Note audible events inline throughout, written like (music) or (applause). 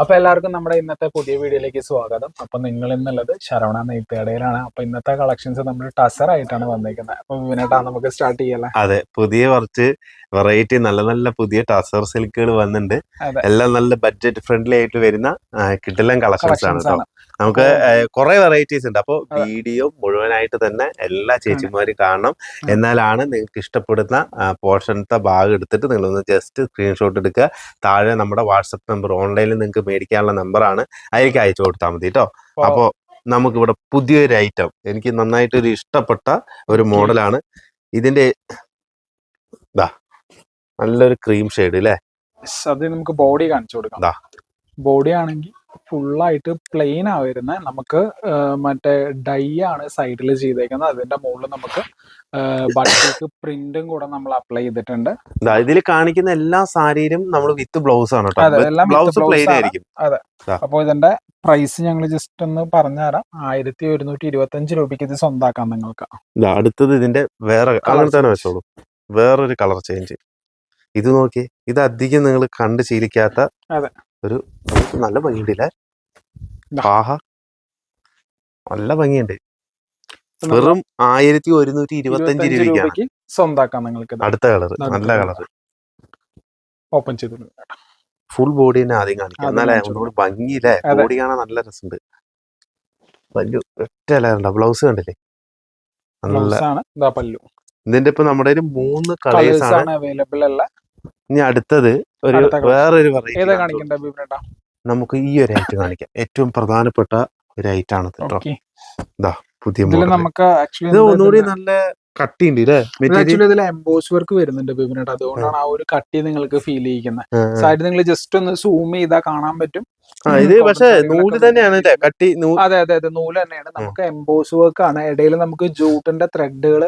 അപ്പൊ എല്ലാവർക്കും നമ്മുടെ ഇന്നത്തെ പുതിയ വീഡിയോയിലേക്ക് സ്വാഗതം. അപ്പൊ നിങ്ങൾ ഇന്നുള്ളത് ശരവണ നെയ്ത്തേടയിലാണ് അപ്പൊ ഇന്നത്തെ കളക്ഷൻസ് നമ്മൾ ടസർ ആയിട്ടാണ് വന്നേക്കുന്നത്. അപ്പൊ വിനേട്ടാ നമുക്ക് സ്റ്റാർട്ട് ചെയ്യല്ലേ? അതെ പുതിയ കുറച്ച് വെറൈറ്റി നല്ല നല്ല പുതിയ ടസർ സിൽക്കുകൾ വന്നിട്ടുണ്ട്. എല്ലാം നല്ല ബഡ്ജറ്റ് ഫ്രണ്ട്ലി ആയിട്ട് വരുന്ന കിട്ടില്ലം കളക്ഷൻസ് ആണ് കളക്ഷൻസ് ആണ്. നമുക്ക് കുറെ വെറൈറ്റീസ് ഉണ്ട്. അപ്പോൾ വീഡിയോ മുഴുവനായിട്ട് തന്നെ എല്ലാ ചേച്ചിമാരും കാണണം. എന്നാലാണ് നിങ്ങൾക്ക് ഇഷ്ടപ്പെടുന്ന പോർഷനത്തെ ഭാഗം എടുത്തിട്ട് നിങ്ങളൊന്ന് ജസ്റ്റ് സ്ക്രീൻഷോട്ട് എടുക്കുക. താഴെ നമ്മുടെ വാട്സപ്പ് നമ്പർ ഓൺലൈനിൽ നിങ്ങൾക്ക് മേടിക്കാനുള്ള നമ്പറാണ്. അതിലേക്ക് അയച്ചു കൊടുത്താൽ മതി കേട്ടോ അപ്പോ അപ്പോൾ നമുക്കിവിടെ പുതിയൊരു ഐറ്റം എനിക്ക് നന്നായിട്ട് ഒരു ഇഷ്ടപ്പെട്ട ഒരു മോഡലാണ്. ഇതിന്റെ ഇതാ നല്ലൊരു ക്രീം ഷെയ്ഡ് അല്ലേ അത് നമുക്ക് ബോഡി കാണിച്ചു കൊടുക്കാം. ബോഡി ആണെങ്കിൽ ഫുള്ളായിട്ട് പ്ലെയിൻ ആ വരുന്നത് നമുക്ക് മറ്റേ ഡൈ ആണ് സൈഡിൽ ചെയ്തേക്കുന്നത്. അതിന്റെ മുകളിൽ നമുക്ക് ബട്ടിക്ക് പ്രിന്റും കൂടെ നമ്മൾ അപ്ലൈ ചെയ്തിട്ടുണ്ട്. ഇതാ ഇതിൽ കാണിക്കുന്ന എല്ലാ സാരിയിലും നമ്മൾ വിത്ത് ബ്ലൗസ് ആണ് അതെ, അപ്പൊ ബ്ലൗസ് പ്ലെയിൻ ആയിരിക്കും. അതെ. അപ്പോൾ ഇതിന്റെ പ്രൈസ് ഞങ്ങൾ ജസ്റ്റ് ഒന്ന് പറഞ്ഞുതരാം. ആയിരത്തി ഒരുന്നൂറ്റി ഇരുപത്തി അഞ്ച് രൂപയ്ക്ക് ഇത് സ്വന്താക്കാം നിങ്ങൾക്ക്. അടുത്തത് ഇതിന്റെ വേറെ അങ്ങനെ വെച്ചോളൂ. വേറൊരു കളർ ചേഞ്ച് ഇത് നോക്കി ഇത് അധികം നിങ്ങൾ കണ്ട് ശീലിക്കാത്ത. ഒരു നല്ല ഭംഗിയുണ്ടല്ലേ. ആഹാ. നല്ല ഭംഗിയുണ്ട്. വെറും ആയിരത്തി ഒരുന്നൂറ്റി ഇരുപത്തി അഞ്ച് 25 രൂപയ്ക്കാണ്. രൂപയ്ക്ക് സ്വന്താക്കാം നിങ്ങൾക്ക് അടുത്ത കളർ നല്ല. കളർ ഓപ്പൺ ചെയ്ത് ഫുൾ ബോഡി തന്നെ ആദ്യം കാണിക്കാം. എന്നാലേ ഒന്നുകൂടി ഭംഗിയില്ലേ. ബോഡി കാണാൻ നല്ല രസമുണ്ട്. വലിയ ഒറ്റ ലാറുണ്ട് ബ്ലൗസ് കണ്ടില്ലേ? നല്ല പല്ലു. ഇതിന്റെ ഇപ്പൊ നമ്മുടെ മൂന്ന് കളേഴ്സ് ആണ് അവൈലബിൾ അല്ല ഇനി അടുത്തത് ഒരു. വേറൊരു വെറൈറ്റി നമുക്ക് ഈ ഒരു ഐറ്റം കാണിക്കാം. ഏറ്റവും പ്രധാനപ്പെട്ട ഒരു ഐറ്റം ആണ് കേട്ടോ ഇതാ പുതിയ ഇത് ഒന്നുകൂടി നല്ല കട്ടിയുണ്ട് അല്ലേ ആക്ച്വലി ഇതിൽ എംബോസ് വർക്ക് വരുന്നുണ്ട് ബിബിനോട്ട്. അതുകൊണ്ടാണ് ആ. ഒരു കട്ടി നിങ്ങൾക്ക് ഫീൽ ചെയ്യിക്കുന്നത് സൈഡ് നിങ്ങൾ ജസ്റ്റ് ഒന്ന് സൂം ചെയ്താൽ കാണാൻ പറ്റും. ഇത് പക്ഷേ നൂൽ തന്നെയാണ് കട്ടി നൂൽ അതെ അതെ അതെ. നൂൽ തന്നെയാണ്. നമുക്ക് എംബോസ് വർക്ക് ആണ്. ഇടയിൽ നമുക്ക് ജൂട്ടിന്റെ ത്രെഡുകൾ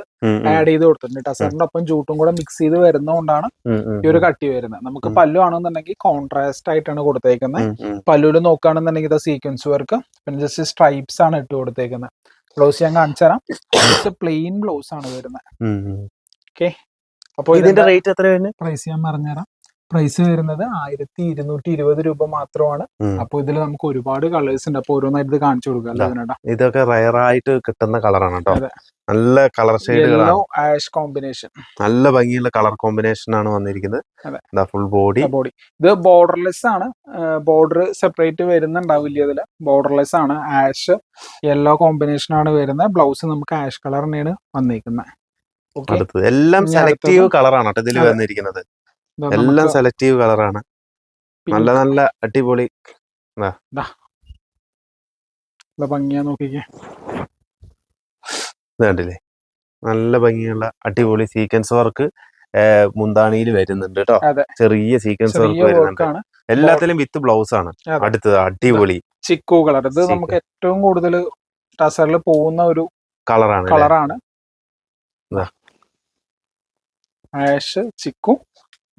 ആഡ് ചെയ്ത് കൊടുത്തിട്ടുണ്ട് ടസറിന്റെ ഒപ്പം ജൂട്ടും കൂടെ മിക്സ് ചെയ്ത് വരുന്നതുകൊണ്ടാണ് ഈ ഒരു കട്ടി വരുന്നത് നമുക്ക്. പല്ലു ആണെന്നുണ്ടെങ്കിൽ കോൺട്രാസ്റ്റ് ആയിട്ടാണ് കൊടുത്തേക്കുന്നത്. പല്ലുവിൽ നോക്കുകയാണെന്നുണ്ടെങ്കിൽ ഇത് സീക്വൻസ് വർക്ക് പിന്നെ ജസ്റ്റ് സ്ട്രൈപ്സ് ആണ് ഇട്ട് കൊടുത്തേക്കുന്നത് ബ്ലൗസ് ഞാൻ കാണിച്ചു തരാം പ്ലെയിൻ ബ്ലൗസ് ആണ് വരുന്നത്. ഓക്കെ അപ്പൊ അപ്പോൾ ഇതിന്റെ ഇതിന്റെ റേറ്റ് എത്ര പ്രൈസ് ഞാൻ പറഞ്ഞുതരാം. പ്രൈസ് വരുന്നത് ആയിരത്തി ഇരുന്നൂറ്റി ഇരുപത് രൂപ മാത്രമാണ്. അപ്പൊ ഇതിൽ നമുക്ക് ഒരുപാട് കളേഴ്സ് ഉണ്ട്. അപ്പൊ ഓരോന്നായിട്ട് കാണിച്ചു കൊടുക്കാം ഇതാ. ഇതൊക്കെ റയർ ആയിട്ട് കിട്ടുന്ന കളറാണ് കേട്ടോ. നല്ല കളർ ഷെയ്ഡുകളാണ് ആഷ് കോമ്പിനേഷൻ നല്ല ഭംഗിയുള്ള കളർ കോമ്പിനേഷൻ ആണ് വന്നിരിക്കുന്നത്. ഫുൾ ബോഡി ബോഡി ഇത് ബോർഡർലെസ് ആണ്. ബോർഡർ സെപ്പറേറ്റ് വരുന്നുണ്ടാവില്ല ഇതിൽ. ബോർഡർലെസ് ആണ്. ആഷ് യെല്ലോ കോമ്പിനേഷൻ ആണ് വരുന്നത്. ബ്ലൗസ് നമുക്ക് ആഷ് കളർ തന്നെയാണ് വന്നിരിക്കുന്നത് എല്ലാം സെലക്ടീവ് കളറാണ് ഇതിൽ വന്നിരിക്കുന്നത്. എല്ലാം സെലക്റ്റീവ് കളറാണ് നല്ല നല്ല അടിപൊളി ഭംഗിയാ നോക്കിക്കേ. ഇത് കണ്ടില്ലേ നല്ല ഭംഗിയുള്ള അടിപൊളി സീക്വൻസ് വർക്ക് മുന്താണിയിൽ വരുന്നുണ്ട് കേട്ടോ ചെറിയ സീക്വൻസ് വർക്ക് വരുന്നുണ്ട്. എല്ലാത്തിലും വിത്ത് ബ്ലൗസ് ആണ്. അടുത്തത് അടിപൊളി ചിക്കു കളർ ഇത് നമുക്ക് ഏറ്റവും കൂടുതൽ ടസറിൽ പോകുന്ന ഒരു കളറാണ് കളറാണ്. ആഷ് ചിക്കു.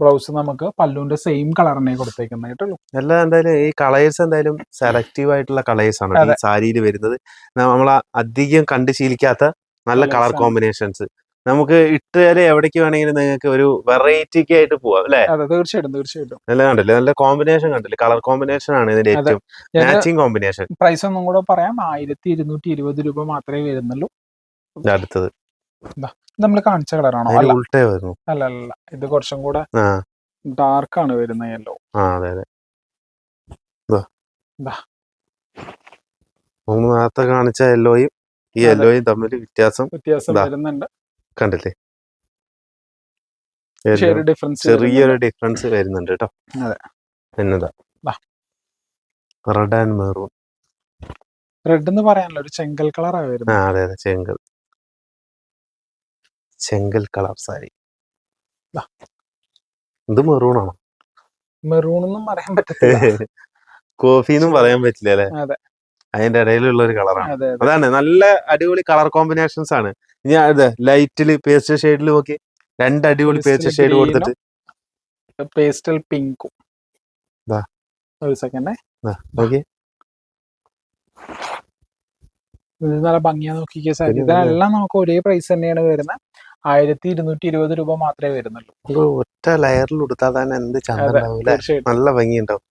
ബ്ലൗസ് നമുക്ക് പല്ലുവിന്റെ സെയിം കളറിനെ കൊടുത്തേക്കുന്നതായിട്ടുള്ളൂ. എല്ലാം എന്തായാലും ഈ കളേഴ്സ് എന്തായാലും സെലക്റ്റീവ് ആയിട്ടുള്ള കളേഴ്സ് ആണ് സാരിയിൽ വരുന്നത്. നമ്മൾ അധികം കണ്ട് ശീലിക്കാത്ത നല്ല കളർ കോമ്പിനേഷൻസ് നമുക്ക് ഇട്ടാൽ എവിടേക്ക് വേണമെങ്കിലും നിങ്ങൾക്ക് ഒരു വെറൈറ്റിക്ക് ആയിട്ട് പോവാം അല്ലേ? തീർച്ചയായിട്ടും തീർച്ചയായിട്ടും. നല്ല കണ്ടില്ലേ? നല്ല കോമ്പിനേഷൻ കണ്ടില്ലേ? കളർ കോമ്പിനേഷൻ ആണ് ഇതിന്റെ ഏറ്റവും മാച്ചിങ് കോമ്പിനേഷൻ പ്രൈസ് ഒന്നും കൂടെ പറയാം. ആയിരത്തി ഇരുന്നൂറ്റി ഇരുപത് രൂപ മാത്രമേ വരുന്നുള്ളൂ. അടുത്തത്. നമ്മൾ കാണിച്ച കളറാണോ? അല്ല. ഉൾട്ടേ വരുന്നു. അല്ല അല്ല ഇത് കുറച്ചും കൂടെ ഡാർക്ക് ആണ് വരുന്നത് യെല്ലോ. ആ അതെ. നമ്മൾ നേരത്തെ കാണിച്ച യെല്ലോയും ഈ. യെല്ലോയും തമ്മിൽ വ്യത്യാസം വ്യത്യാസം വരുന്നുണ്ട്. കണ്ടില്ലേ? ചെറിയൊരു ഡിഫറൻസ് വരുന്നുണ്ട്. കേട്ടോ. അതെ. എന്നതാ. റെഡ് ആൻഡ് മെറൂൺ റെഡ് എന്ന് പറയാനല്ലോ ഒരു ചെങ്കൽ കളറാണ് വരുന്നത്. അതെ അതെ. ചെങ്കൽ. ചെങ്കൽ കളർ സാരി. ഇത് മെറൂണാണോ? മെറൂണെന്നും മെറൂൺ ഒന്നും പറയാൻ പറ്റത്തില്ല. (laughs) കോഫി എന്നും പറയാൻ പറ്റില്ല അല്ലെ അതെ. അതിന്റെ ഇടയിലുള്ള ഒരു കളറാണ്. അതെ അതെ. അതാണ് നല്ല അടിപൊളി കളർ കോമ്പിനേഷൻസ് ആണ്. ഇനി അതെ ലൈറ്റിൽ പേസ്റ്റൽ ഷെയ്ഡിൽ നോക്കി. രണ്ട് അടിപൊളി പേസ്റ്റൽ പേസ്റ്റ് ഷെയ്ഡ് കൊടുത്തിട്ട്. പേസ്റ്റൽ പിങ്കും. ഒരു സെക്കൻഡ് നോക്കി. ഇത് നല്ല ഭംഗിയാ നോക്കിക്കേ സാർ ഇതെല്ലാം നമുക്ക് ഒരേ പ്രൈസ് തന്നെയാണ് വരുന്നത്. ആയിരത്തി ഇരുന്നൂറ്റി ഇരുപത് രൂപ മാത്രമേ വരുന്നുള്ളൂ. ഒറ്റ ലെയറിൽ കൊടുത്താൽ തന്നെ എന്ത് ചന്തം അതെ ഉണ്ടാവും അല്ലേ നല്ല ഭംഗിയുണ്ടാവും.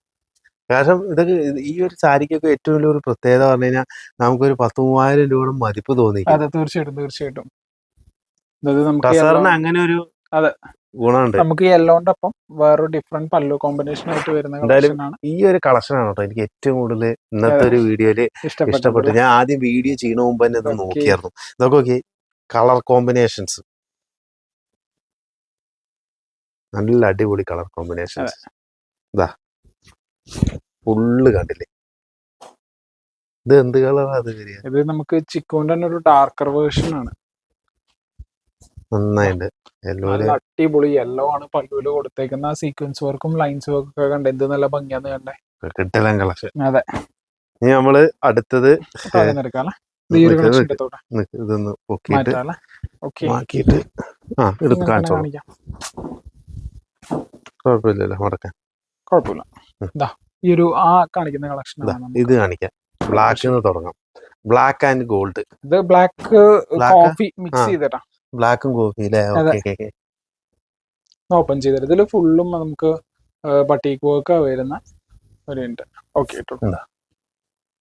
കാരണം ഇതൊക്കെ ഇത് ഈ ഒരു സാരിക്കൊക്കെ ഏറ്റവും വലിയ ഒരു പ്രത്യേകത പറഞ്ഞു കഴിഞ്ഞാൽ നമുക്കൊരു പത്ത് മൂവായിരം രൂപയുടെ മതിപ്പ് തോന്നി അതെ തീർച്ചയായിട്ടും തീർച്ചയായിട്ടും. അങ്ങനെ ഒരു അതെ. ഗുണമുണ്ട്. നമുക്ക് യെല്ലോന്റെ ഒപ്പം വേറൊരു ഡിഫറെന്റ് പല്ലു കോമ്പിനേഷൻ ആയിട്ട് വരുന്ന ഈ ഒരു കളക്ഷൻ ആണ് കേട്ടോ എനിക്ക് ഏറ്റവും കൂടുതൽ ഇന്നത്തെ ഒരു വീഡിയോയിൽ ഇഷ്ടപ്പെട്ടു ഞാൻ ആദ്യം വീഡിയോ ചെയ്യണ മുമ്പ് തന്നെ ഇത് നോക്കിയായിരുന്നു. ഇതൊക്കെ നോക്കി കളർ കോമ്പിനേഷൻസ് നല്ല അടിപൊളി കളർ കോമ്പിനേഷൻ ഇതാ ഫുള്ള് കണ്ടില്ലേ? ഇത് എന്ത് കളറാ അത് ഇത് നമുക്ക് ചിക്കോന്റെ തന്നെ ഒരു ഡാർക്കർ വേർഷൻ ആണ്. നന്നായിട്ട് അടിപൊളി യെല്ലോ ആണ് പല്ലുവിൽ കൊടുത്തേക്കുന്ന ആ സീക്വൻസ് വർക്കും ലൈൻസ് വർക്കും ഒക്കെ കണ്ട് എന്ത് നല്ല ഭംഗിയാന്ന് കണ്ടേ. കിട്ടലൻ കളക്ഷൻ അതെ. ഇനി നമ്മൾ അടുത്തത് ഇതൊന്ന് മാക്കിയിട്ട് ആ എടുത്ത് കാണിച്ചോളാം. കുഴപ്പമില്ലല്ലോ മടക്കാൻ കുഴപ്പമില്ല. ഇതാ ഈ ഒരു ആ കാണിക്കുന്ന കളക്ഷൻ ഇതാ, ഇത് കാണിക്കാം. ബ്ലാക്ക് തുടങ്ങാം. ബ്ലാക്ക് ആൻഡ് ഗോൾഡ് ഇത് ബ്ലാക്ക് Black? കോഫി മിക്സ് ആ. ചെയ്തിട്ടാ. ബ്ലാക്കും കോഫി അല്ലേ അതെ. ഓക്കെ ഓക്കെ ഓപ്പൺ ചെയ്തിട്ട് ഇതിൽ ഫുള്ളും നമുക്ക് ബട്ടീക്ക് വർക്ക് വരുന്ന ഒരു ഉണ്ട് ഓക്കെ ഇട്ടു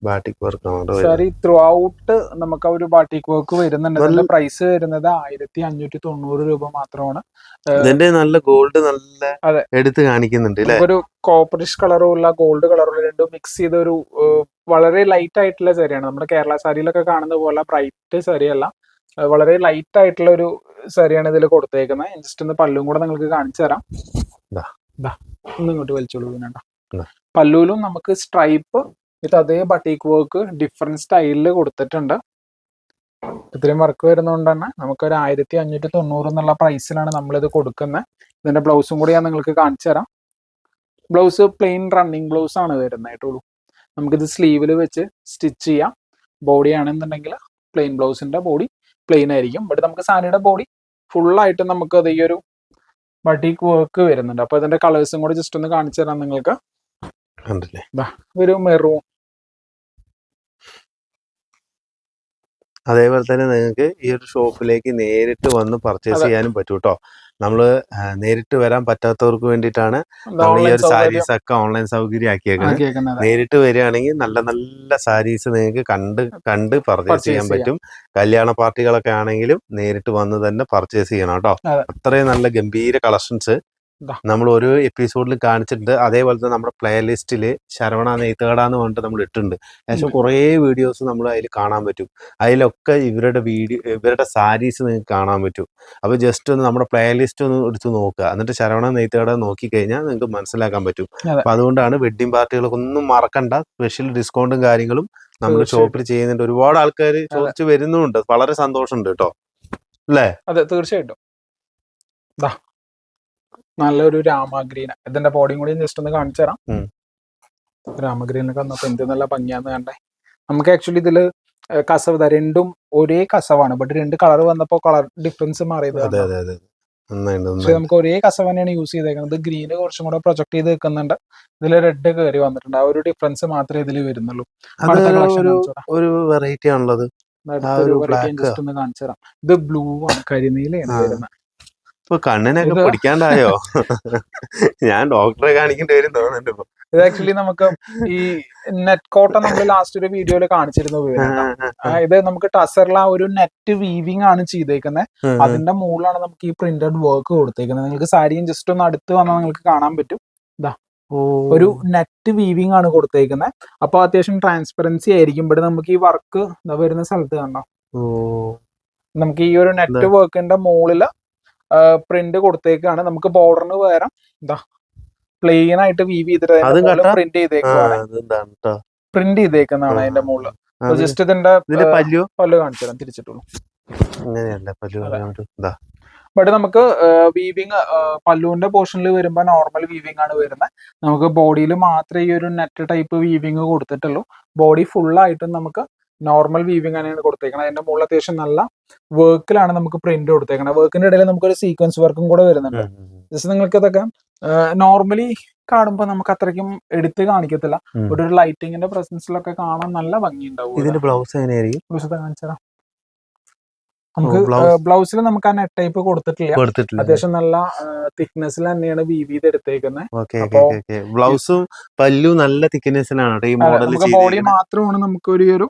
batik work sari throughout നമുക്ക് ആ ഒരു ബാട്ടിക് വർക്ക് വരുന്നുണ്ട്. നല്ല- പ്രൈസ് വരുന്നത് ആയിരത്തി അഞ്ഞൂറ്റി തൊണ്ണൂറ് രൂപ മാത്രമാണ്. ഇതിന്റെ നല്ല ഗോൾഡ് നല്ല. എടുത്ത് കാണിക്കുന്നുണ്ട് ഒരു കോപ്പറിഷ് കളറും ഉള്ള ഗോൾഡ് കളറും രണ്ടും മിക്സ് ചെയ്ത ഒരു വളരെ ലൈറ്റ് ആയിട്ടുള്ള സാരിയാണ്. നമ്മുടെ കേരള സാരിയിലൊക്കെ കാണുന്ന പോലെ ബ്രൈറ്റ് സാരിയല്ല. വളരെ ലൈറ്റ് ആയിട്ടുള്ള ഒരു സാരിയാണ് ഇതിൽ കൊടുത്തേക്കുന്നത് ജസ്റ്റ് ഒന്ന് പല്ലും കൂടെ നിങ്ങൾക്ക് കാണിച്ചു തരാം. ഇങ്ങോട്ട് വലിച്ചോളൂ പല്ലൂലും പല്ലുവിലും നമുക്ക് സ്ട്രൈപ്പ് ഇത് അതേ ബട്ടീക്ക് വർക്ക് ഡിഫറെന്റ് സ്റ്റൈലിൽ കൊടുത്തിട്ടുണ്ട്. ഇത്രയും വർക്ക് വരുന്നതുകൊണ്ട് തന്നെ നമുക്ക് ഒരു ആയിരത്തി അഞ്ഞൂറ്റി തൊണ്ണൂറ് എന്നുള്ള പ്രൈസിലാണ് നമ്മളിത് കൊടുക്കുന്നത്. ഇതിന്റെ ബ്ലൗസും കൂടി ഞാൻ നിങ്ങൾക്ക് കാണിച്ചു തരാം. ബ്ലൗസ് പ്ലെയിൻ റണ്ണിങ് ബ്ലൗസ് ആണ് വരുന്നത് വരുന്നതായിട്ടുള്ളൂ നമുക്കിത് സ്ലീവിൽ വെച്ച് സ്റ്റിച്ച് ചെയ്യാം. ബോഡി ആണെന്നുണ്ടെങ്കിൽ പ്ലെയിൻ ബ്ലൗസിന്റെ ബോഡി പ്ലെയിൻ ആയിരിക്കും. ബട്ട് നമുക്ക് സാരിയുടെ ബോഡി ഫുള്ളായിട്ട് നമുക്ക് അത് ഈ ഒരു ബട്ടീക്ക് വർക്ക് വരുന്നുണ്ട്. അപ്പോൾ ഇതിന്റെ കളേഴ്സും കൂടി ജസ്റ്റ് ഒന്ന് കാണിച്ചു തരാം നിങ്ങൾക്ക്. ഒരു മെറൂൺ അതേപോലെ തന്നെ നിങ്ങൾക്ക് ഈ ഒരു ഷോപ്പിലേക്ക് നേരിട്ട് വന്ന് പർച്ചേസ് ചെയ്യാനും പറ്റും കേട്ടോ നമ്മൾ നേരിട്ട് വരാൻ പറ്റാത്തവർക്ക് വേണ്ടിയിട്ടാണ് നമ്മൾ ഈ ഒരു സാരീസ് ഒക്കെ ഓൺലൈൻ സൗകര്യം ആക്കിയേക്കുന്നത്. നേരിട്ട് വരികയാണെങ്കിൽ നല്ല നല്ല സാരീസ് നിങ്ങൾക്ക് കണ്ട് കണ്ട് പർച്ചേസ് ചെയ്യാൻ പറ്റും. കല്യാണ പാർട്ടികളൊക്കെ ആണെങ്കിലും നേരിട്ട് വന്ന് തന്നെ പർച്ചേസ് ചെയ്യണം കേട്ടോ അതെ. അത്രയും നല്ല ഗംഭീര കളക്ഷൻസ്. നമ്മൾ ഒരു എപ്പിസോഡിൽ കാണിച്ചിട്ടുണ്ട്. അതേപോലെ തന്നെ നമ്മുടെ പ്ലേലിസ്റ്റിൽ ശരവണ നെയ്ത്തുകട എന്ന് പറഞ്ഞിട്ട് നമ്മൾ ഇട്ടിട്ടുണ്ട്. ഏകദേശം. കുറേ വീഡിയോസ് നമ്മൾ അതിൽ കാണാൻ പറ്റും. അതിലൊക്കെ ഇവരുടെ വീഡിയോ ഇവരുടെ സാരീസ് നിങ്ങൾക്ക് കാണാൻ പറ്റും. അപ്പോൾ ജസ്റ്റ് ഒന്ന് നമ്മുടെ പ്ലേലിസ്റ്റ് ഒന്ന് എടുത്ത് നോക്കുക. എന്നിട്ട് ശരവണ നോക്കി കഴിഞ്ഞാൽ നിങ്ങൾക്ക് മനസ്സിലാക്കാൻ പറ്റും. അപ്പോൾ അപ്പൊ അതുകൊണ്ടാണ് വെഡ്ഡിംഗ് പാർട്ടികളൊക്കെ ഒന്നും മറക്കണ്ട. സ്പെഷ്യൽ ഡിസ്കൗണ്ടും കാര്യങ്ങളും നമ്മൾ ഷോപ്പിൽ ചെയ്യുന്നുണ്ട്. ഒരുപാട് ആൾക്കാർ ചോദിച്ചു വരുന്നുണ്ട് വളരെ സന്തോഷമുണ്ട് കേട്ടോ. അല്ലേ? അതെ തീർച്ചയായിട്ടും. നല്ലൊരു രാമഗ്രീന. ഇതിന്റെ ബോഡിയും കൂടി ജസ്റ്റ് ഒന്ന് കാണിച്ചു തരാം ഉം. രാമഗ്രീനൊക്കെ വന്നപ്പോ എന്ത് നല്ല ഭംഗിയാന്ന് കണ്ടേ. നമുക്ക് ആക്ച്വലി ഇതിൽ കസവ് ഇതാ രണ്ടും ഒരേ കസവാണ്. ബട്ട് രണ്ട് കളർ വന്നപ്പോ കളർ ഡിഫറൻസ് മാറിയത് അതെ അതെ അതെ. നന്നായിട്ട് പക്ഷെ നന്നായിട്ട് നമുക്ക് ഒരേ കസവ് തന്നെയാണ് യൂസ് ചെയ്തേക്കുന്നത്. ഗ്രീന് കുറച്ചും കൂടെ പ്രൊജക്ട് ചെയ്ത് വെക്കുന്നുണ്ട് ഇതിൽ റെഡ് കയറി വന്നിട്ടുണ്ട്. ആ ഒരു ഡിഫറൻസ് മാത്രമേ ഇതിൽ വരുന്നുള്ളൂ. അത് ഒരു വെറൈറ്റി ആണുള്ളത് അടുത്തൊരു ഒരു variety black. ജസ്റ്റ് ഒന്ന് കാണിച്ചു തരാം ഇത് ബ്ലൂ ആണ്. കരിനീലയാണ് ആ. വരുന്നത്. ഇപ്പൊ കണ്ണിനൊക്കെ പിടിക്കാണ്ടായോ? ഞാൻ ഡോക്ടറെ കാണിക്കേണ്ടി വരും തോന്നുന്നുണ്ട് ഇപ്പൊ. ഇത് ആക്ച്വലി നമുക്ക് ഈ നെറ്റ് കോട്ട നമ്മൾ ലാസ്റ്റ് ഒരു വീഡിയോയിൽ കാണിച്ചിരുന്നു ഇത് നമുക്ക് ടസറിൽ ആ ഒരു നെറ്റ് വീവിംഗ് ആണ് ചെയ്തേക്കുന്നത് അതിന്റെ മുകളിലാണ് നമുക്ക് ഈ പ്രിന്റഡ് വർക്ക് കൊടുത്തേക്കുന്നത് നിങ്ങൾക്ക് സാരിയും ജസ്റ്റ് ഒന്ന് അടുത്ത് വന്നാൽ നിങ്ങൾക്ക് കാണാൻ പറ്റും. ഇതാ ഒരു നെറ്റ് വീവിംഗ് ആണ് കൊടുത്തേക്കുന്നത് അപ്പൊ അത്യാവശ്യം ട്രാൻസ്പെറൻസി ആയിരിക്കും. ഇവിടെ നമുക്ക് ഈ വർക്ക് വരുന്ന സ്ഥലത്ത് കണ്ടോ? നമുക്ക് ഈ ഒരു നെറ്റ് വർക്കിന്റെ മുകളിൽ പ്രിന്റ് കൊടുത്തേക്കാണ്. നമുക്ക് ബോർഡറിന് പകരം എന്താ പ്ലെയിൻ ആയിട്ട് വീവ് അതും ചെയ്തിട്ട് പ്രിന്റ് ചെയ്തേക്കാണ് പ്രിന്റ് ചെയ്തേക്കുന്നതാണ് അതിന്റെ മുകളിൽ ജസ്റ്റ് ഇതിന്റെ പല്ലു? പല്ല് കാണിച്ചു തരാം തിരിച്ചിട്ടുള്ളൂ. ബട്ട് നമുക്ക് വീവിങ് പല്ലുവിന്റെ പോർഷനിൽ വരുമ്പോൾ നോർമൽ വീവിങ് ആണ് വരുന്നത് നമുക്ക് ബോഡിയിൽ മാത്രമേ ഈ ഒരു നെറ്റ് ടൈപ്പ് വീവിങ് കൊടുത്തിട്ടുള്ളൂ. ബോഡി ഫുള്ളായിട്ടും ആയിട്ടും നമുക്ക് നോർമൽ വീവിങ് തന്നെയാണ് കൊടുത്തേക്കുന്നത് അതിന്റെ മുകളിൽ അത്യാവശ്യം നല്ല വർക്കിലാണ് നമുക്ക് പ്രിന്റ് കൊടുത്തേക്കുന്നത് വർക്കിന്റെ ഇടയിൽ നമുക്കൊരു സീക്വൻസ് വർക്കും കൂടെ വരുന്നുണ്ട്. ജസ്റ്റ് നിങ്ങൾക്ക് ഇതൊക്കെ നോർമലി കാണുമ്പോൾ നമുക്ക് അത്രയ്ക്കും എടുത്ത് കാണിക്കത്തില്ല. ഇവിടെ ഒരു ലൈറ്റിങ്ങിന്റെ പ്രസൻസിലൊക്കെ കാണാൻ നല്ല ഭംഗി ഉണ്ടാവും ഇതിന്റെ ബ്ലൗസ് എങ്ങനെയായിരിക്കും? വിശദ കാണിച്ചു തരാം നമുക്ക് ബ്ലൗസിൽ നമുക്ക് ആ നെറ്റ് ടൈപ്പ് കൊടുത്തിട്ടില്ല. അത്യാവശ്യം നല്ല തിക്നെസ്സിൽ തന്നെയാണ് വി വി എടുത്തേക്കുന്നത് ഓക്കെ അപ്പോ- ബ്ലൗസും പല്ലു നല്ല തിക്നെസ്സിലാണ് ബോഡി മാത്രമാണ് നമുക്ക് ഒരു ഒരു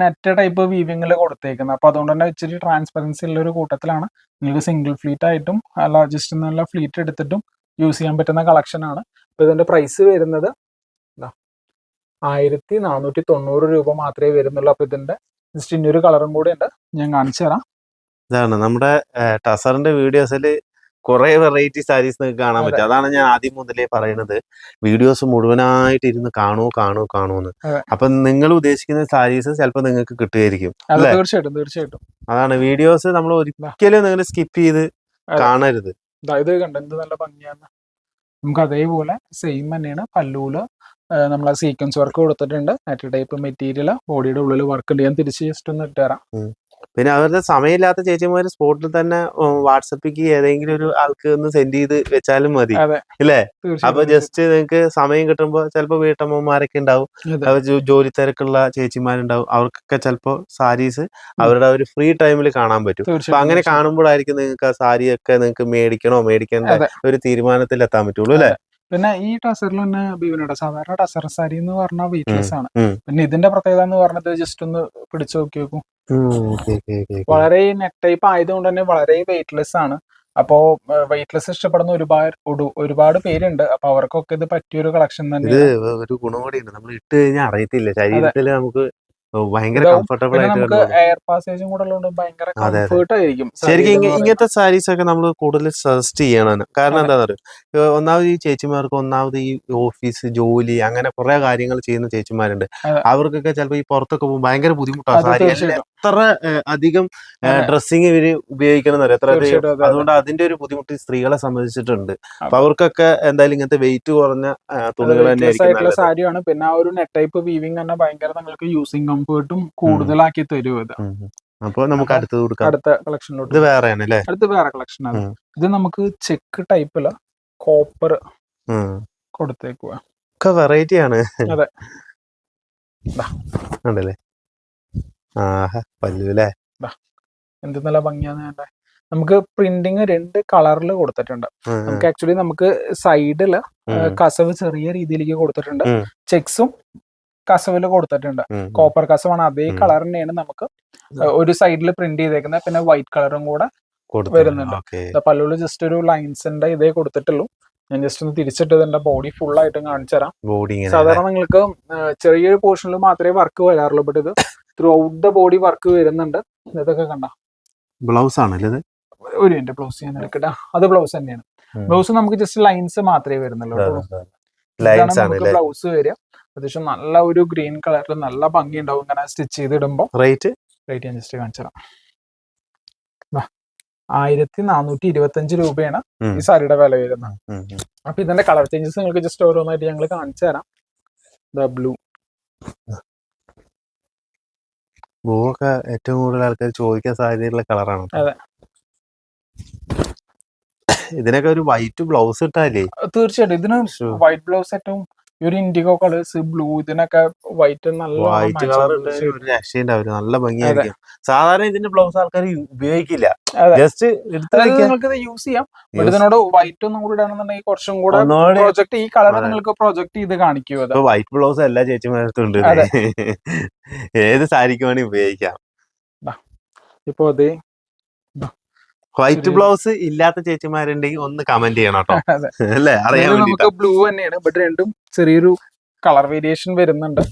നെറ്റ് ടൈപ്പ് വീവിങ്ങിൽ കൊടുത്തേക്കുന്നത് അപ്പൊ അതുകൊണ്ട് തന്നെ ഇച്ചിരി ട്രാൻസ്പെറൻസി ഉള്ള ഒരു കൂട്ടത്തിലാണ്. നിങ്ങൾക്ക് സിംഗിൾ ഫ്ലീറ്റ് ആയിട്ടും ലാർജസ്റ്റ് എന്നുള്ള ഫ്ലീറ്റ് എടുത്തിട്ടും യൂസ് ചെയ്യാൻ പറ്റുന്ന കളക്ഷനാണ് ആണ്. അപ്പൊ ഇതിന്റെ പ്രൈസ് വരുന്നത് ആയിരത്തി നാനൂറ്റി തൊണ്ണൂറ് രൂപ മാത്രമേ വരുന്നുള്ളൂ. അപ്പൊ ഇതിന്റെ ജസ്റ്റ് ഇനിയൊരു കളറും കൂടെ ഉണ്ട്. ഞാൻ കാണിച്ചു തരാം. ഇതാണ് നമ്മുടെ ടസറിന്റെ വീഡിയോസിൽ കുറെ വെറൈറ്റി സാരീസ് നിങ്ങൾക്ക് കാണാൻ. പറ്റും. അതാണ് ഞാൻ ആദ്യം മുതലേ പറയുന്നത് വീഡിയോസ് മുഴുവനായിട്ട് ഇരുന്ന് കാണൂ കാണൂ കാണൂ എന്ന്. അപ്പൊ നിങ്ങൾ ഉദ്ദേശിക്കുന്ന സാരീസ് ചിലപ്പോൾ നിങ്ങൾക്ക് കിട്ടുമായിരിക്കും അല്ലേ? തീർച്ചയായിട്ടും തീർച്ചയായിട്ടും. അതാണ്. വീഡിയോസ് നമ്മൾ ഒരിക്കലും നിങ്ങൾ സ്കിപ്പ് ചെയ്ത് കാണരുത്. ദാ ഇത് കണ്ട? എന്ത് നല്ല ഭംഗിയാണ് നമുക്ക് അതേപോലെ സെയിം തന്നെയാണ്. പല്ലൂൽ നമ്മൾ ആ സീക്വൻസ് വർക്ക് കൊടുത്തിട്ടുണ്ട്. നെറ്റ് ടൈപ്പ് മെറ്റീരിയൽ ബോഡിയുടെ ഉള്ളിൽ വർക്ക് ഉണ്ട്. ഞാൻ തിരിച്ച് ജസ്റ്റ് ഒന്ന് ഇട്ടുതരാം പിന്നെ അവരുടെ സമയമില്ലാത്ത ചേച്ചിമാര് സ്പോട്ടിൽ തന്നെ വാട്സപ്പിക്ക് ഏതെങ്കിലും ഒരു ആൾക്ക് ഒന്ന് സെൻഡ് ചെയ്ത് വെച്ചാലും മതി. അല്ലേ ഇല്ലേ? അപ്പൊ ജസ്റ്റ് നിങ്ങക്ക് സമയം കിട്ടുമ്പോ ചിലപ്പോ വീട്ടമ്മമാരൊക്കെ ഉണ്ടാവും. ജോലി തിരക്കുള്ള ചേച്ചിമാരുണ്ടാവും. അവർക്കൊക്കെ ചിലപ്പോ സാരീസ് അവരുടെ ഒരു ഫ്രീ ടൈമിൽ കാണാൻ പറ്റും. അപ്പൊ അങ്ങനെ. കാണുമ്പോഴായിരിക്കും നിങ്ങൾക്ക് ആ സാരിയൊക്കെ നിങ്ങൾക്ക് മേടിക്കണോ മേടിക്കണ്ട ഒരു തീരുമാനത്തിൽ എത്താൻ പറ്റുള്ളൂ അല്ലെ? പിന്നെ ഈ ടസറിൽ തന്നെ ബീവിനുണ്ട് സാധാരണ ടസർ സാരി എന്ന് പറഞ്ഞാൽ വെയിറ്റ്ലെസ് ആണ്. പിന്നെ ഇതിന്റെ പ്രത്യേകത എന്ന് പറഞ്ഞത് ജസ്റ്റ് ഒന്ന് പിടിച്ചു നോക്കി നോക്കൂ. വളരെ നെറ്റ് ടൈപ്പ് ആയതുകൊണ്ട് തന്നെ വളരെ വെയിറ്റ്ലെസ് ആണ്. അപ്പോ വെയിറ്റ്ലെസ് ഇഷ്ടപ്പെടുന്ന ഒരുപാട് ഒരുപാട് പേരുണ്ട്. അപ്പൊ അവർക്കൊക്കെ ഇത് പറ്റിയൊരു കളക്ഷൻ തന്നെ ഒരു ഗുണം കൂടിയുണ്ട്. നമ്മൾ ഇട്ട് കഴിഞ്ഞാൽ അറിയത്തില്ല. ശരീരത്തിൽ നമുക്ക് ഭയങ്കര കംഫർട്ടബിൾ ആയിട്ട് എയർ പാസേജും കൂടെ ഉള്ളതുകൊണ്ട് ഭയങ്കര അതെ, അതെ. ആയിരിക്കും ശരിക്കും ഇങ്ങനത്തെ സാരീസ് ഒക്കെ നമ്മൾ കൂടുതൽ സജസ്റ്റ് ചെയ്യണം കാരണം. എന്താണെന്ന് അറിയോ ഒന്നാമത് ഈ ചേച്ചിമാർക്ക് ഒന്നാമത് ഈ ഓഫീസ് ജോലി അങ്ങനെ കുറെ കാര്യങ്ങൾ ചെയ്യുന്ന ചേച്ചിമാരുണ്ട്. അവർക്കൊക്കെ ചിലപ്പോൾ ഈ പുറത്തൊക്കെ പോകുമ്പോൾ ഭയങ്കര ബുദ്ധിമുട്ടാണ് സാരി. എത്ര അധികം. ഡ്രസ്സിങ് ഇവർ ഉപയോഗിക്കണം എന്നറിയോ എത്ര. അതുകൊണ്ട് അതിന്റെ ഒരു ബുദ്ധിമുട്ട് സ്ത്രീകളെ സംബന്ധിച്ചിട്ടുണ്ട്. അപ്പൊ അവർക്കൊക്കെ എന്തായാലും ഇങ്ങനത്തെ വെയിറ്റ് കുറഞ്ഞ തുണികൾ തന്നെ സാരിയാണ്. പിന്നെ ആ ഒരു നെറ്റ് ടൈപ്പ് വീവിംഗ് തന്നെ ഭയങ്കര നിങ്ങൾക്ക് യൂസിങ് കംഫേർട്ടും കൂടുതലാക്കി തരും ഇത്. അപ്പൊ നമുക്ക് അടുത്തത് കൊടുക്കാം. അടുത്ത കളക്ഷനിലോട്ട് ഇത് വേറെയാണ് അല്ലേ? അടുത്ത് വേറെ കളക്ഷൻ ആണ്. ഇത് നമുക്ക് ചെക്ക് ടൈപ്പിൽ കോപ്പർ. കൊടുത്തേക്കുക ഒക്കെ വെറൈറ്റി ആണ്. അതെ. ഉണ്ടല്ലേ? ആഹാ എന്ത് നല്ല ഭംഗിയാന്ന് നമുക്ക് പ്രിന്റിങ് രണ്ട് കളറിൽ കൊടുത്തിട്ടുണ്ട്. നമുക്ക് ആക്ച്വലി നമുക്ക് സൈഡിൽ കസവ് ചെറിയ രീതിയിലേക്ക് കൊടുത്തിട്ടുണ്ട്. ചെക്സും കസവിൽ കൊടുത്തിട്ടുണ്ട്. കോപ്പർ കസവാണ്. അതേ കളർ തന്നെയാണ് നമുക്ക് ഒരു സൈഡിൽ പ്രിന്റ് ചെയ്തേക്കുന്നത് പിന്നെ വൈറ്റ് കളറും കൂടെ. വരുന്നുണ്ട്. ഓക്കേ. ജസ്റ്റ് ഒരു ലൈൻസിന്റെ ഇതേ കൊടുത്തിട്ടുള്ളൂ. ഞാൻ ജസ്റ്റ് ഒന്ന് തിരിച്ചിട്ട് ഇതിന്റെ ബോഡി ഫുൾ ആയിട്ട് കാണിച്ചു തരാം സാധാരണ നിങ്ങൾക്ക് ചെറിയൊരു പോർഷനിൽ മാത്രമേ വർക്ക് വരാറുള്ളൂ ബട്ട് ഇത് throughout the body work വരുന്നുണ്ട്. ഇതൊക്കെ കണ്ട? ബ്ലൗസ് ആണല്ലേ ഒരു മിനിറ്റ് ബ്ലൗസ് ഞാൻ എടുക്കട്ടെ. അത് ബ്ലൗസ് തന്നെയാണ്. ബ്ലൗസ് നമുക്ക് ജസ്റ്റ് ലൈൻസ് മാത്രമേ വരുന്നുള്ളൂ. ലൈൻസ് ആണ് ബ്ലൗസ് വരിക. അത്യാവശ്യം നല്ല ഒരു ഗ്രീൻ കളറിൽ നല്ല ഭംഗി ഉണ്ടാവും ഇങ്ങനെ സ്റ്റിച്ച് ചെയ്തിടുമ്പോൾ റേറ്റ് റേറ്റ് ഞാൻ ജസ്റ്റ് കാണിച്ചു തരാം. ആയിരത്തി നാനൂറ്റി ഇരുപത്തി അഞ്ച് രൂപയാണ് ഈ സാരിയുടെ വില വരുന്നത്. അപ്പൊ ഇതിന്റെ കളർ ചേഞ്ചസ് നിങ്ങൾക്ക് ജസ്റ്റ് ഓരോന്നായിട്ട് ഞങ്ങൾ കാണിച്ചു തരാം. ബ്ലൂ ബ്ലൂ ഒക്കെ ഏറ്റവും കൂടുതൽ ആൾക്കാർ ചോദിക്കാൻ സാധ്യതയുള്ള കളറാണ് അതെ. ഇതിനൊക്കെ ഒരു വൈറ്റ് ബ്ലൗസ് ഇട്ടാലേ തീർച്ചയായിട്ടും. ഇതിന് വൈറ്റ് ബ്ലൗസ് ഏറ്റവും ഈ ഒരു ഇൻഡിഗോ കളേഴ്സ് ബ്ലൂ ഇതിനൊക്കെ വൈറ്റ് നല്ല വൈറ്റ് കളർ. ഒരു രക്ഷയുണ്ടാവില്ല. നല്ല ഭംഗിയായിരിക്കും. സാധാരണ ഇതിന്റെ ബ്ലൗസ് ആൾക്കാർ ഉപയോഗിക്കില്ല. ജസ്റ്റ് നിങ്ങൾക്ക് ഇത് യൂസ് ചെയ്യാം. ഇതിനോട് വൈറ്റ് ഒന്നും കൂടി ഇടാണെന്നുണ്ടെങ്കിൽ കുറച്ചും കൂടെ പ്രൊജക്ട് ഈ കളർ നിങ്ങൾക്ക് പ്രൊജക്ട് ചെയ്ത് കാണിക്കുക വൈറ്റ് ബ്ലൗസ് എല്ലാ ചേച്ചിമാരത്തും ഉണ്ട് ഏത് സാരിക്ക് വേണമെങ്കിൽ ഉപയോഗിക്കാം. ഇപ്പൊ അത് വൈറ്റ് ബ്ലൗസ് ഇല്ലാത്ത ചേച്ചിമാരുണ്ടെങ്കിൽ ഒന്ന് കമന്റ് ചെയ്യണം കേട്ടോ. (laughs) അല്ലേ? അറിയാൻ നമുക്ക് ബ്ലൂ തന്നെയാണ്. ബട്ട് രണ്ടും ചെറിയൊരു കളർ വേരിയേഷൻ വരുന്നുണ്ട്.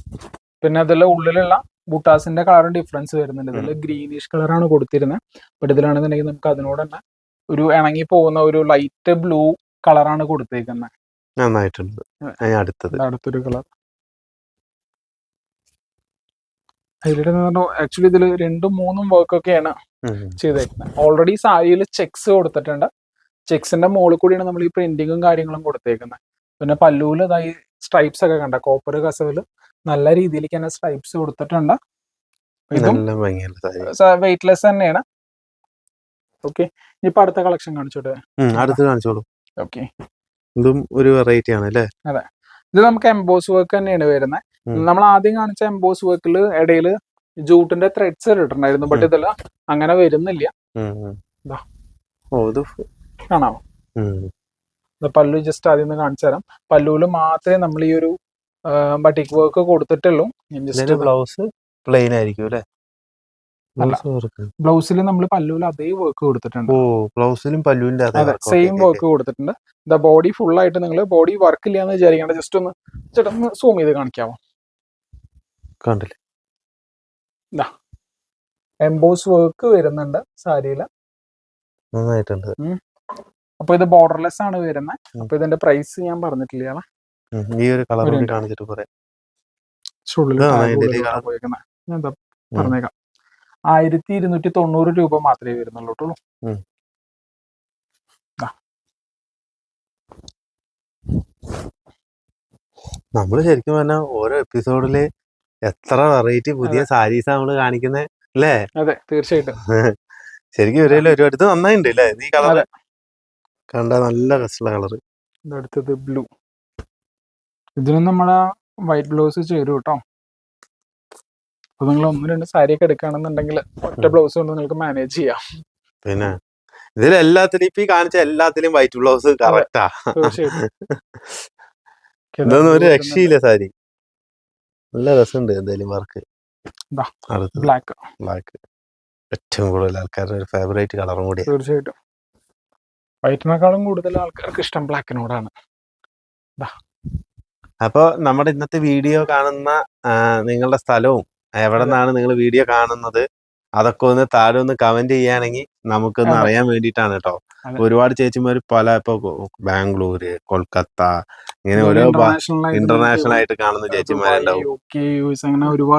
പിന്നെ അതിലെ ഉള്ളിലുള്ള ബുട്ടാസിന്റെ കളറും ഡിഫറൻസ് വരുന്നുണ്ട്. ഇതിൽ ഗ്രീനിഷ് കളറാണ് കൊടുത്തിരുന്നത് ബട്ട് ഇതിലാണെന്നുണ്ടെങ്കിൽ നമുക്ക് അതിനോട് തന്നെ ഒരു ഇണങ്ങി പോകുന്ന ഒരു ലൈറ്റ് ബ്ലൂ കളറാണ് കൊടുത്തേക്കുന്നത് നന്നായിട്ടുണ്ട്. അടുത്തത്. അടുത്തൊരു കളർ ഹൈലൈറ്റ് ആക്ച്വലി ഇതിൽ രണ്ടും മൂന്നും വർക്ക് ഒക്കെയാണ്. ചെയ്തേക്കുന്നത് ഓൾറെഡി സാരിയിൽ ചെക്സ് കൊടുത്തിട്ടുണ്ട്. ചെക്സിന്റെ മുകളിൽ കൂടിയാണ് നമ്മൾ ഈ പ്രിന്റിങ്ങും കാര്യങ്ങളും കൊടുത്തേക്കുന്നത് പിന്നെ പല്ലൂൽ ഇതായി സ്ട്രൈപ്സ് ഒക്കെ കണ്ട കോപ്പർ കസവിൽ നല്ല രീതിയിലേക്ക് തന്നെ സ്ട്രൈപ്സ് കൊടുത്തിട്ടുണ്ട്. ഇതും വെയിറ്റ്ലെസ് തന്നെയാണ്. ഓക്കെ ഇപ്പൊ അടുത്ത കളക്ഷൻ കാണിച്ചോട്ടെ അടുത്ത് കാണിച്ചോളൂ. ഓക്കെ ഇതും ഒരു വെറൈറ്റി ആണ് അല്ലേ? ഇത് നമുക്ക് എംബോസ് വർക്ക് തന്നെയാണ് വരുന്നത്. നമ്മൾ ആദ്യം കാണിച്ച എംബോസ് വർക്കിൽ ഇടയിൽ ജൂട്ടിന്റെ ത്രെഡ്സ് ഇട്ടിട്ടുണ്ടായിരുന്നു ബട്ട് ഇതല്ല അങ്ങനെ വരുന്നില്ല. ഇത് പല്ലു ജസ്റ്റ് ആദ്യം ഒന്ന് കാണിച്ചു തരാം. പല്ലുവിൽ മാത്രമേ നമ്മൾ ഈ ഒരു ബട്ടിക് വർക്ക് കൊടുത്തിട്ടുള്ളൂ. ബ്ലൗസ് പ്ലെയിൻ ആയിരിക്കും അല്ലെ. ബ്ലൗസിൽ നമ്മൾ പല്ലുവിൽ അതേ വർക്ക് കൊടുത്തിട്ടുണ്ട്. ഓ ബ്ലൗസിലും പല്ലുവിന്റെ അതേ സെയിം വർക്ക് കൊടുത്തിട്ടുണ്ട്. ദ ബോഡി ഫുൾ ആയിട്ട് നിങ്ങൾ ബോഡി വർക്ക് ഇല്ലാന്ന് വിചാരിക്കേണ്ട. ജസ്റ്റ് ഒന്ന് ചേട്ടൻ സൂം ചെയ്ത് കാണിക്കാമോ. കണ്ടില്ലേ? എംബോസ് വർക്ക് വരുന്നുണ്ട് സാരിയിൽ. നന്നായിട്ടുണ്ട്. അപ്പൊ ഇത് ബോർഡർലെസ് ആണ് വരുന്നത്. അപ്പൊ ഇതിന്റെ പ്രൈസ് ഞാൻ പറഞ്ഞിട്ടില്ല ഈ ഒരു കളർ കാണിച്ചിട്ട് പറയാം. ഞാൻ പറഞ്ഞേക്കാം ആയിരത്തി ഇരുന്നൂറ്റി തൊണ്ണൂറ് രൂപ മാത്രമേ വരുന്നുള്ളൂ കേട്ടോ. നമ്മൾ നമ്മൾ ശരിക്കും പറഞ്ഞാൽ ഓരോ എപ്പിസോഡിൽ എത്ര വെറൈറ്റി പുതിയ സാരീസ് നമ്മൾ കാണിക്കുന്നത് അല്ലേ? അതെ തീർച്ചയായിട്ടും. ശരിക്കും ഒരു ഒരുപാട് ഇത് നന്നായിട്ടുണ്ട് അല്ലേ? ഈ കളർ. കണ്ട നല്ല രസമുള്ള കളർ അടുത്തത് ബ്ലൂ ഇതിനും നമ്മളെ വൈറ്റ് ബ്ലൗസ് ചേരും കേട്ടോ അപ്പൊ നിങ്ങൾ ഒന്ന് രണ്ട് സാരി ഒക്കെ എടുക്കുകയാണെന്നുണ്ടെങ്കിൽ ഒറ്റ ബ്ലൗസ് കൊണ്ട് നിങ്ങൾക്ക് മാനേജ് ചെയ്യാം. പിന്നെ ഇതിൽ എല്ലാത്തിലും ഇപ്പൊ കാണിച്ച എല്ലാത്തിലും വൈറ്റ് ബ്ലൗസ് കറക്റ്റാ ഇതൊന്നും ഒരു രക്ഷയില്ല സാരി നല്ല രസമുണ്ട് എന്തായാലും വർക്ക്. ബ്ലാക്ക് ബ്ലാക്ക് ഏറ്റവും കൂടുതൽ ആൾക്കാരുടെ ഒരു ഫേവറേറ്റ് കളറും കൂടി തീർച്ചയായിട്ടും. വൈറ്റിനേക്കാളും കൂടുതൽ ആൾക്കാർക്ക് ഇഷ്ടം ബ്ലാക്കിനോടാണ് അപ്പൊ നമ്മുടെ ഇന്നത്തെ വീഡിയോ കാണുന്ന നിങ്ങളുടെ സ്ഥലവും എവിടെ നിന്നാണ് നിങ്ങൾ വീഡിയോ കാണുന്നത് അതൊക്കെ ഒന്ന് താഴെ ഒന്ന് കമന്റ് ചെയ്യുകയാണെങ്കിൽ നമുക്കൊന്ന് അറിയാൻ വേണ്ടിയിട്ടാണ് കേട്ടോ. ഒരുപാട് ചേച്ചിമാർ പല ഇപ്പൊ ബാംഗ്ലൂര് കൊൽക്കത്ത ഇങ്ങനെ ഓരോ ഇന്റർനാഷണൽ ആയിട്ട് കാണുന്ന ചേച്ചിമാരുണ്ടാവും.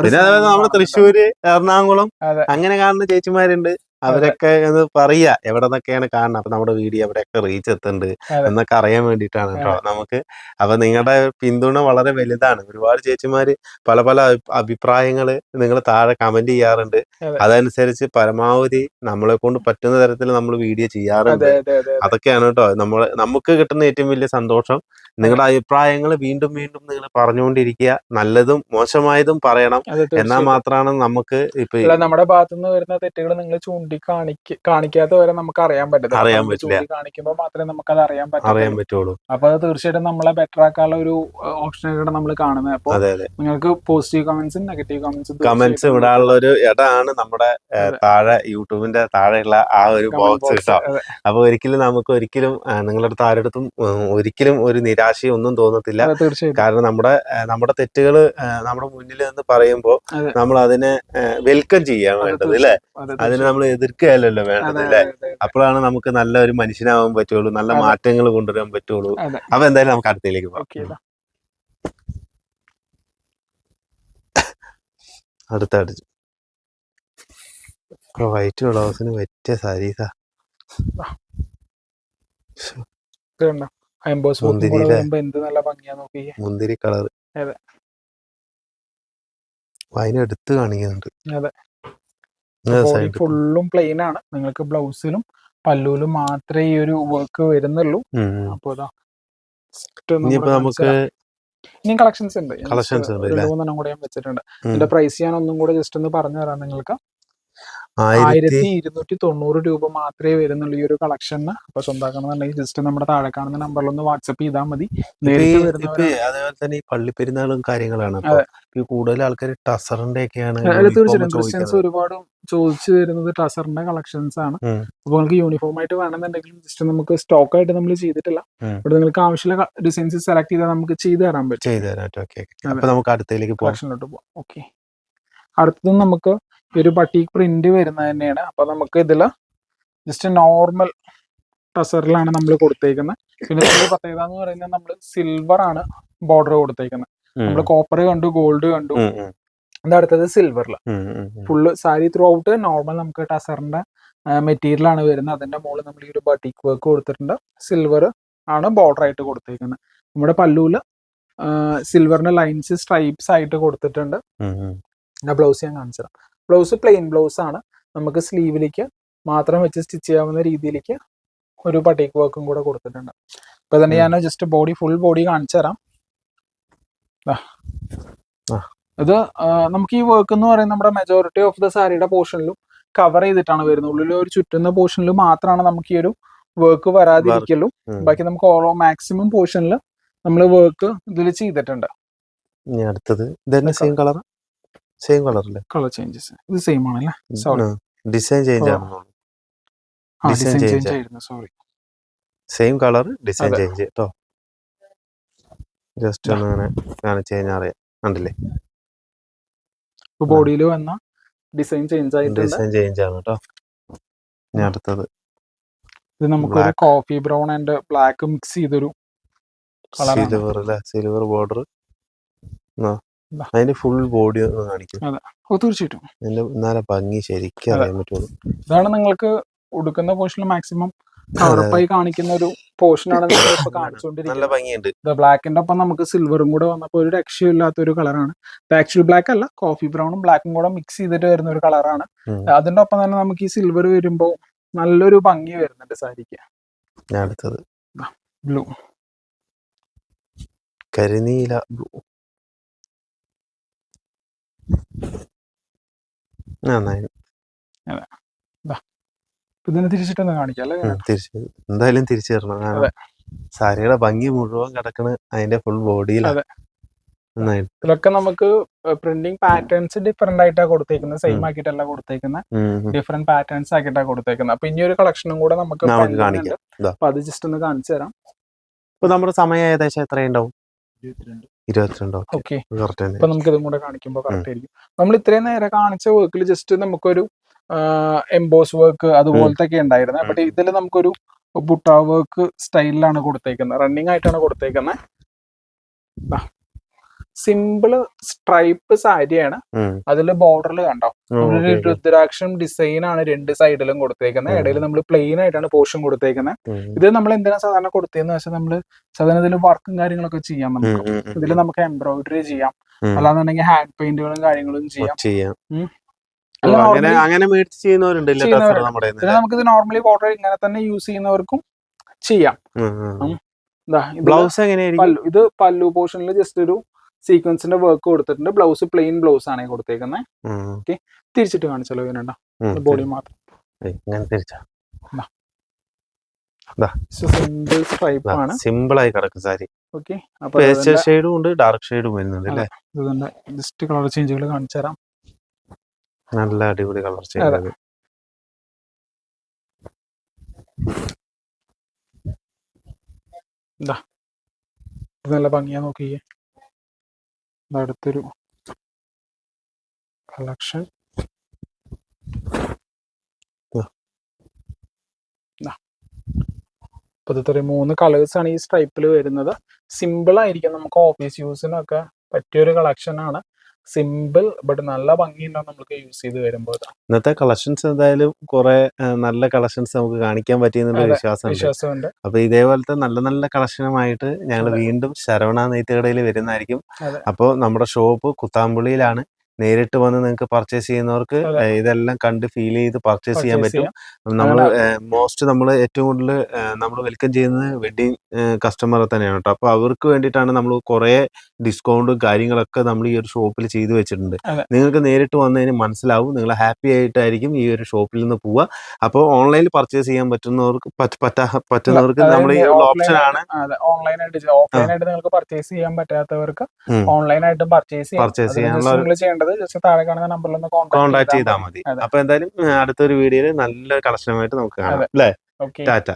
പിന്നെ അതേപോലെ നമ്മുടെ തൃശ്ശൂര് എറണാകുളം അങ്ങനെ കാണുന്ന ചേച്ചിമാരുണ്ട്. അവരൊക്കെ ഒന്ന് പറയാ എവിടെ നിന്നൊക്കെയാണ് കാണുന്നത് അപ്പൊ നമ്മുടെ വീഡിയോ എവിടെയൊക്കെ റീച്ച് എത്തുന്നുണ്ട്. എന്നൊക്കെ അറിയാൻ വേണ്ടിയിട്ടാണ് കേട്ടോ. നമുക്ക് അപ്പൊ നിങ്ങളുടെ പിന്തുണ വളരെ വലുതാണ്. ഒരുപാട് ചേച്ചിമാര് പല പല അഭിപ്രായങ്ങൾ നിങ്ങൾ താഴെ കമന്റ് ചെയ്യാറുണ്ട്. അതനുസരിച്ച് പരമാവധി നമ്മളെ കൊണ്ട് പറ്റുന്ന തരത്തിൽ നമ്മൾ വീഡിയോ ചെയ്യാറുണ്ട്. അതെ അതെ അതെ അതൊക്കെയാണ് കേട്ടോ. നമ്മൾ നമുക്ക് കിട്ടുന്ന ഏറ്റവും വലിയ സന്തോഷം. നിങ്ങളുടെ അഭിപ്രായങ്ങൾ വീണ്ടും വീണ്ടും നിങ്ങൾ പറഞ്ഞുകൊണ്ടിരിക്കുക. നല്ലതും മോശമായതും പറയണം. എന്നാൽ മാത്രമാണ് നമുക്ക് ഇപ്പൊ നമ്മുടെ ഭാഗത്തുനിന്ന് വരുന്ന തെറ്റുകൾ നിങ്ങൾ ചൂണ്ടിക്കാണിക്ക കാണിക്കാത്ത വരെ നമുക്ക് അറിയാൻ പറ്റില്ല അറിയാൻ പറ്റില്ല. ചൂണ്ടിക്കാണിക്കുമ്പോൾ മാത്രമേ നമുക്ക് അത് അറിയാൻ അറിയാൻ പറ്റുള്ളൂ. പറ്റുള്ളൂ അപ്പൊ അത് തീർച്ചയായിട്ടും നമ്മളെ ബെറ്റർ ആക്കാനുള്ള ഒരു ഓപ്ഷനായിട്ടാണ് നമ്മൾ കാണുന്നത്. അപ്പൊ അതെ അതെ. നിങ്ങൾക്ക് പോസിറ്റീവ് കമന്റ്സും നെഗറ്റീവ് കമന്റ്സും കമന്റ്സ് ഇടാനുള്ള ഒരു ഇടാണ് നമ്മുടെ താഴെ യൂട്യൂബിന്റെ താഴെയുള്ള ആ ഒരു ബോക്സ് കേട്ടോ അപ്പൊ ഒരിക്കലും നമുക്ക് ഒരിക്കലും ആ, നിങ്ങളുടെ അടുത്ത് ആരുടെ ഒരിക്കലും ഒരു നിരാശയും ഒന്നും തോന്നത്തില്ല. തീർച്ചയായിട്ടും. കാരണം നമ്മുടെ നമ്മുടെ തെറ്റുകൾ നമ്മുടെ മുന്നിൽ നിന്ന് പറയുമ്പോൾ അതെ. നമ്മൾ അതിനെ വെൽക്കം ചെയ്യാൻ വേണ്ടത് അല്ലേ? അതെ, അതിനെ നമ്മൾ എതിർക്കുകയല്ലല്ലോ വേണ്ടത് അല്ലേ? അപ്പോഴാണ് നമുക്ക് നല്ല ഒരു മനുഷ്യനാവാൻ പറ്റുള്ളൂ നല്ല മാറ്റങ്ങൾ കൊണ്ടുവരാൻ പറ്റുള്ളൂ. അപ്പൊ എന്തായാലും നമുക്ക് അടുത്തേക്ക് പോകാം. അടുത്ത അടിച്ചു വൈറ്റ് ബ്ലൗസിന് പറ്റിയ സാരീസാ മുന്തിരി കളർ അതെ. അതിനെടുത്ത് കാണിക്കുന്നുണ്ട്. അതെ. ബോഡി. ഫുള്ളും പ്ലെയിൻ ആണ് നിങ്ങൾക്ക് ബ്ലൗസിലും പല്ലുവിലും മാത്രമേ ഈ ഒരു വർക്ക് വരുന്നുള്ളൂ അപ്പോ ഇതാ നമുക്ക്. ഇനിയും കളക്ഷൻസ് ഉണ്ട് കളക്ഷൻസ്? മൂന്നെണ്ണം കൂടെ ഞാൻ വെച്ചിട്ടുണ്ട്. ഇതിന്റെ പ്രൈസ് ഞാൻ ഒന്നും കൂടെ ജസ്റ്റ് ഒന്ന് പറഞ്ഞു തരാം നിങ്ങൾക്ക് ആയിരത്തി ഇരുന്നൂറ്റി തൊണ്ണൂറ് രൂപ മാത്രമേ വരുന്നുള്ളൂ ഈ ഒരു കളക്ഷന് അപ്പൊ സ്വന്തമാക്കണമെന്നുണ്ടെങ്കിൽ ജസ്റ്റ് നമ്മുടെ താഴെ കാണുന്ന നമ്പറിൽ ഒന്ന് വാട്സപ്പ് ചെയ്താൽ മതി. അതേപോലെ തന്നെ ഈ പള്ളിപ്പെരുന്നാളും കാര്യങ്ങളാണ് ഈ കൂടുതൽ ആൾക്കാർ ടസറിന്റെ ഒക്കെയാണ് തീർച്ചയായിട്ടും. ക്രിസ്ത്യൻസ് ഒരുപാട് ചോദിച്ചു വരുന്നത് ടസറിന്റെ കളക്ഷൻസ് ആണ്. അപ്പൊ നിങ്ങൾക്ക് യൂണിഫോം ആയിട്ട് വേണമെന്നുണ്ടെങ്കിലും ജസ്റ്റ് നമുക്ക് സ്റ്റോക്ക് ആയിട്ട് നമ്മൾ ചെയ്തിട്ടില്ല. ഇവിടെ നിങ്ങൾക്ക് ആവശ്യമുള്ള ഡിസൈൻസ് സെലക്ട് ചെയ്താൽ നമുക്ക് ചെയ്തു തരാൻ പറ്റും. ചെയ്തു തരാം നമുക്ക് അടുത്തേക്ക് പോകാം കളക്ഷനിലോട്ട് പോവാം. ഓക്കെ അടുത്തത് നമുക്ക് ഈ ഒരു ബട്ടീക്ക് പ്രിന്റ് വരുന്നത് തന്നെയാണ്. അപ്പൊ നമുക്ക് ഇതിൽ ജസ്റ്റ് നോർമൽ ടസറിലാണ് നമ്മൾ കൊടുത്തേക്കുന്നത് പിന്നെ ഇതിന്റെ പ്രത്യേകത എന്ന് പറയുന്നത് നമ്മൾ സിൽവർ ആണ് ബോർഡർ കൊടുത്തേക്കുന്നത്. നമ്മൾ കോപ്പർ കണ്ടു ഗോൾഡ് കണ്ടു. അത് അടുത്തത് സിൽവറിൽ. Full sari throughout normal നമുക്ക് ടസറിന്റെ മെറ്റീരിയൽ ആണ് വരുന്നത്. അതിന്റെ മുകളിൽ നമ്മൾ ഈ ഒരു ബട്ടീക്ക് വർക്ക് കൊടുത്തിട്ടുണ്ട്. സിൽവർ ആണ് ബോർഡർ ആയിട്ട് കൊടുത്തേക്കുന്നത് നമ്മുടെ പല്ലൂൽ സിൽവറിന്റെ ലൈൻസ് സ്ട്രൈപ്സ് ആയിട്ട് കൊടുത്തിട്ടുണ്ട്. ബ്ലൗസ് ഞാൻ കാണിച്ചു ബ്ലൗസ് പ്ലെയിൻ ബ്ലൗസ് ആണ്. നമുക്ക് സ്ലീവിലേക്ക് മാത്രം വെച്ച് സ്റ്റിച്ച് ചെയ്യാവുന്ന രീതിയിലേക്ക് ഒരു പട്ടേക്ക് വർക്കും കൂടെ കൊടുത്തിട്ടുണ്ട്. ഇപ്പൊ തന്നെ ഞാൻ ജസ്റ്റ് ബോഡി ഫുൾ ബോഡി കാണിച്ചു തരാം. ഇത് നമുക്ക് ഈ വർക്ക് എന്ന് പറയുന്നത് നമ്മുടെ മെജോറിറ്റി ഓഫ് ദ സാരിയുടെ പോർഷനിലും കവർ ചെയ്തിട്ടാണ് വരുന്നത്. ഉള്ളിൽ ഒരു ചുറ്റുന്ന പോർഷനിൽ മാത്രമാണ് നമുക്ക് ഈ ഒരു വർക്ക് വരാതിരിക്കലും. ബാക്കി നമുക്ക് ഓരോ മാക്സിമം പോർഷനിൽ നമ്മൾ വർക്ക് ഇതിൽ ചെയ്തിട്ടുണ്ട്. ഇനി അടുത്തത് സെയിം കളർ സെയിം കളർ അല്ലേ കളർ ചേഞ്ചസ് ഇത് സെയിം ആണല്ലേ? Sorry design change. ആണെന്നുള്ളൂ design change ആയിരുന്നു. Sorry same colour design. Change കേട്ടോ ജസ്റ്റ് ഒന്ന് അങ്ങനെ കാണിച്ചു കഴിഞ്ഞാൽ അറിയാം. കണ്ടില്ലേ? ബോഡിയിൽ വന്ന ഡിസൈൻ ചേഞ്ച് ആയിട്ടുണ്ട്. ഡിസൈൻ ചേഞ്ച് ആണ് കേട്ടോ ഇനി അടുത്തത്. ഇത് നമുക്ക് ഒരു coffee brown and black mix ചെയ്തൊരു. സിൽവർ അല്ലേ സിൽവർ ബോർഡർ. അതിന്റെ ഫുൾ ബോഡി ഒന്ന് കാണിക്കും. തീർച്ചയായിട്ടും. എന്നാലേ ഭംഗി ശരിക്കും. അറിയാൻ പറ്റുള്ളൂ. ഇതാണ് നിങ്ങൾക്ക് ഉടുക്കുന്ന പോർഷനിൽ മാക്സിമം. കവറപ്പായി കാണിക്കുന്ന ഒരു പോർഷനാണ് ആണ് (coughs) കാണിച്ചുകൊണ്ടിരിക്കുന്നത് ഭംഗിയുണ്ട്. ബ്ലാക്കിന്റെ ഒപ്പം നമുക്ക് സിൽവറും കൂടെ വന്നപ്പോൾ ഒരു രക്ഷയില്ലാത്ത ഒരു കളറാണ് ആക്ച്വൽ ബ്ലാക്ക് അല്ല കോഫി ബ്രൗണും ബ്ലാക്കും കൂടെ മിക്സ് ചെയ്തിട്ട് വരുന്ന ഒരു കളറാണ്. അതിന്റെ ഒപ്പം തന്നെ നമുക്ക് ഈ സിൽവർ വരുമ്പോൾ നല്ലൊരു ഭംഗി വരുന്നുണ്ട് സാരിക്ക്. അടുത്തത് ബ്ലൂ കരിനീല ബ്ലൂ നന്നായി ഇതിനെ തിരിച്ചിട്ടൊന്ന് കാണിക്കാം അല്ലേ? എന്തായാലും തിരിച്ചു തരണം. കാരണം. സാരിയുടെ ഭംഗി മുഴുവൻ കിടക്കണ അതിന്റെ ഫുൾ ബോഡിയിലാണ് ഇതൊക്കെ ഇതിലൊക്കെ നമുക്ക് പ്രിന്റിംഗ് പാറ്റേൺസ് ഡിഫറെന്റ് ആയിട്ടാ കൊടുത്തേക്കുന്നത്. സെയിം ആക്കിട്ടല്ല ആക്കിയിട്ടല്ല കൊടുത്തേക്കുന്നത്. ഡിഫറെന്റ് പാറ്റേൺസ് ആക്കിയിട്ടാണ് കൊടുത്തേക്കുന്നത് അപ്പൊ ഇനി ഒരു കളക്ഷനും കൂടെ നമുക്ക് കാണിക്കാം. അപ്പൊ അത് ജസ്റ്റ് ഒന്ന് കാണിച്ചു തരാം. ഇപ്പൊ നമ്മുടെ സമയം ഏകദേശം എത്രയുണ്ടാവും ഇരുപത്തിരണ്ടോ. ഓക്കെ. കൂടെ കാണിക്കുമ്പോൾ കറക്റ്റ് ആയിരിക്കും. നമ്മൾ ഇത്രയും നേരം കാണിച്ച വർക്കിൽ ജസ്റ്റ് നമുക്കൊരു എംബോസ് വർക്ക് അതുപോലത്തെ ഒക്കെ ഉണ്ടായിരുന്നത് ബട്ട് ഇതിൽ നമുക്കൊരു ബുട്ടാ വർക്ക് സ്റ്റൈലിലാണ് കൊടുത്തേക്കുന്നത് റണ്ണിങ് ആയിട്ടാണ് കൊടുത്തേക്കുന്നത് സിമ്പിൾ സ്ട്രൈപ്പ് സാരിയാണ്. അതിൽ ബോർഡറിൽ കണ്ടോ? നമ്മളൊരു രുദ്രാക്ഷം ഡിസൈൻ ആണ് രണ്ട് സൈഡിലും കൊടുത്തേക്കുന്നത്. ഇടയിൽ നമ്മൾ പ്ലെയിൻ ആയിട്ടാണ് പോർഷൻ കൊടുത്തേക്കുന്നത് ഇത് നമ്മൾ എന്തിനാ സാധാരണ കൊടുത്തതെന്ന് വെച്ചാൽ നമ്മൾ സാധാരണ ഇതിൽ വർക്കും കാര്യങ്ങളൊക്കെ ചെയ്യാം നമുക്ക്. ഇതിൽ നമുക്ക് എംബ്രോയിഡറി ചെയ്യാം. അല്ലാന്നുണ്ടെങ്കിൽ ഹാൻഡ് പെയിന്റുകളും കാര്യങ്ങളും ചെയ്യാം. അങ്ങനെ അങ്ങനെ മേടിച്ച് ചെയ്യുന്നവരുണ്ട്. നമുക്ക് ഇത് നോർമലി ബോർഡർ ഇങ്ങനെ തന്നെ യൂസ് ചെയ്യുന്നവർക്കും ചെയ്യാം. ബ്ലൗസ് എങ്ങനെയായിരിക്കും? ഇത് പല്ലു പോർഷനിൽ ജസ്റ്റ് ഒരു സീക്വൻസിന്റെ വർക്ക് കൊടുത്തിട്ടുണ്ട്. ബ്ലൗസ് പ്ലെയിൻ ബ്ലൗസ് ആണ് കൊടുത്തേക്കുന്നത് ഓക്കെ തിരിച്ചിട്ട് കാണിച്ചല്ലോ ഇതിനുണ്ട ബോഡി മാത്രം. സിമ്പിൾ സ്ട്രൈപ്പ് ആണ്. സിമ്പിൾ ആയി കിടക്കും സാരി. ഓക്കെ അപ്പൊ പേസ്റ്റൽ ഷെയ്ഡും ഉണ്ട് ഡാർക്ക് ഷെയ്ഡും വരുന്നുണ്ട് അല്ലേ? ജസ്റ്റ് കളർ ചേഞ്ചുകൾ കാണിച്ചു തരാം. നല്ല അടിപൊളി കളർ ഇത് നല്ല ഭംഗിയാ നോക്കിയേ അടുത്തൊരു കളക്ഷൻ ഇപ്പൊ ഇതൊരു മൂന്ന് കളേഴ്സ് ആണ് ഈ സ്ട്രൈപ്പിൽ വരുന്നത്. സിമ്പിൾ ആയിരിക്കും. നമുക്ക് ഓഫീസ് യൂസിനൊക്കെ പറ്റിയൊരു കളക്ഷൻ ആണ്. സിമ്പിൾ ബട്ട് നല്ല ഭംഗിയുണ്ടാവും നമുക്ക് യൂസ് ചെയ്ത് വരുമ്പോൾ. ഇന്നത്തെ കളക്ഷൻസ് എന്തായാലും കുറെ നല്ല കളക്ഷൻസ് നമുക്ക് കാണിക്കാൻ പറ്റിയെന്നുള്ള വിശ്വാസമുണ്ട്. അപ്പൊ ഇതേപോലത്തെ നല്ല നല്ല കളക്ഷനുമായിട്ട് ഞങ്ങൾ വീണ്ടും ശരവണ നെയ്ത്തുകടയിൽ വരുന്നതായിരിക്കും. അപ്പോൾ നമ്മുടെ ഷോപ്പ് കുത്താമ്പുള്ളിയിലാണ്. നേരിട്ട് വന്ന് നിങ്ങൾക്ക് പർച്ചേസ് ചെയ്യുന്നവർക്ക് ഇതെല്ലാം കണ്ട് ഫീൽ ചെയ്ത് പർച്ചേസ് ചെയ്യാൻ പറ്റും. നമ്മൾ മോസ്റ്റ് നമ്മൾ ഏറ്റവും കൂടുതൽ നമ്മൾ വെൽക്കം ചെയ്യുന്നത് വെഡിങ് കസ്റ്റമർ തന്നെയാണ് കേട്ടോ അപ്പോൾ അവർക്ക് വേണ്ടിയിട്ടാണ് നമ്മൾ കുറേ ഡിസ്കൗണ്ടും കാര്യങ്ങളൊക്കെ നമ്മൾ ഈ ഒരു ഷോപ്പിൽ ചെയ്തു വെച്ചിട്ടുണ്ട്. നിങ്ങൾക്ക് നേരിട്ട് വന്നതിന് മനസ്സിലാവും. നിങ്ങൾ ഹാപ്പി ആയിട്ടായിരിക്കും ഈ ഒരു ഷോപ്പിൽ നിന്ന് പോവുക. അപ്പോൾ ഓൺലൈനിൽ പർച്ചേസ് ചെയ്യാൻ പറ്റുന്നവർക്ക് പറ്റുന്നവർക്ക് നമ്മൾ ഈ ഓപ്ഷൻ ആണ്. ഓൺലൈനായിട്ട് ഓഫ്ലൈനായിട്ട് നിങ്ങൾക്ക് പർച്ചേസ് ചെയ്യാൻ പറ്റാത്തവർക്ക് ഓൺലൈനായിട്ടും പർച്ചേസ് Purchase ചെയ്യാനുള്ള ചെയ്യേണ്ടത് ജസ്റ്റ് താഴെ കാണുന്ന നമ്പറിൽ ഒന്ന് കോൺടാക്ട് ചെയ്താൽ മതി. അപ്പൊ എന്തായാലും അടുത്തൊരു വീഡിയോയിൽ നല്ല കളക്ഷനുമായിട്ട് നമുക്ക് കാണാം. അല്ലേ? ടാറ്റ.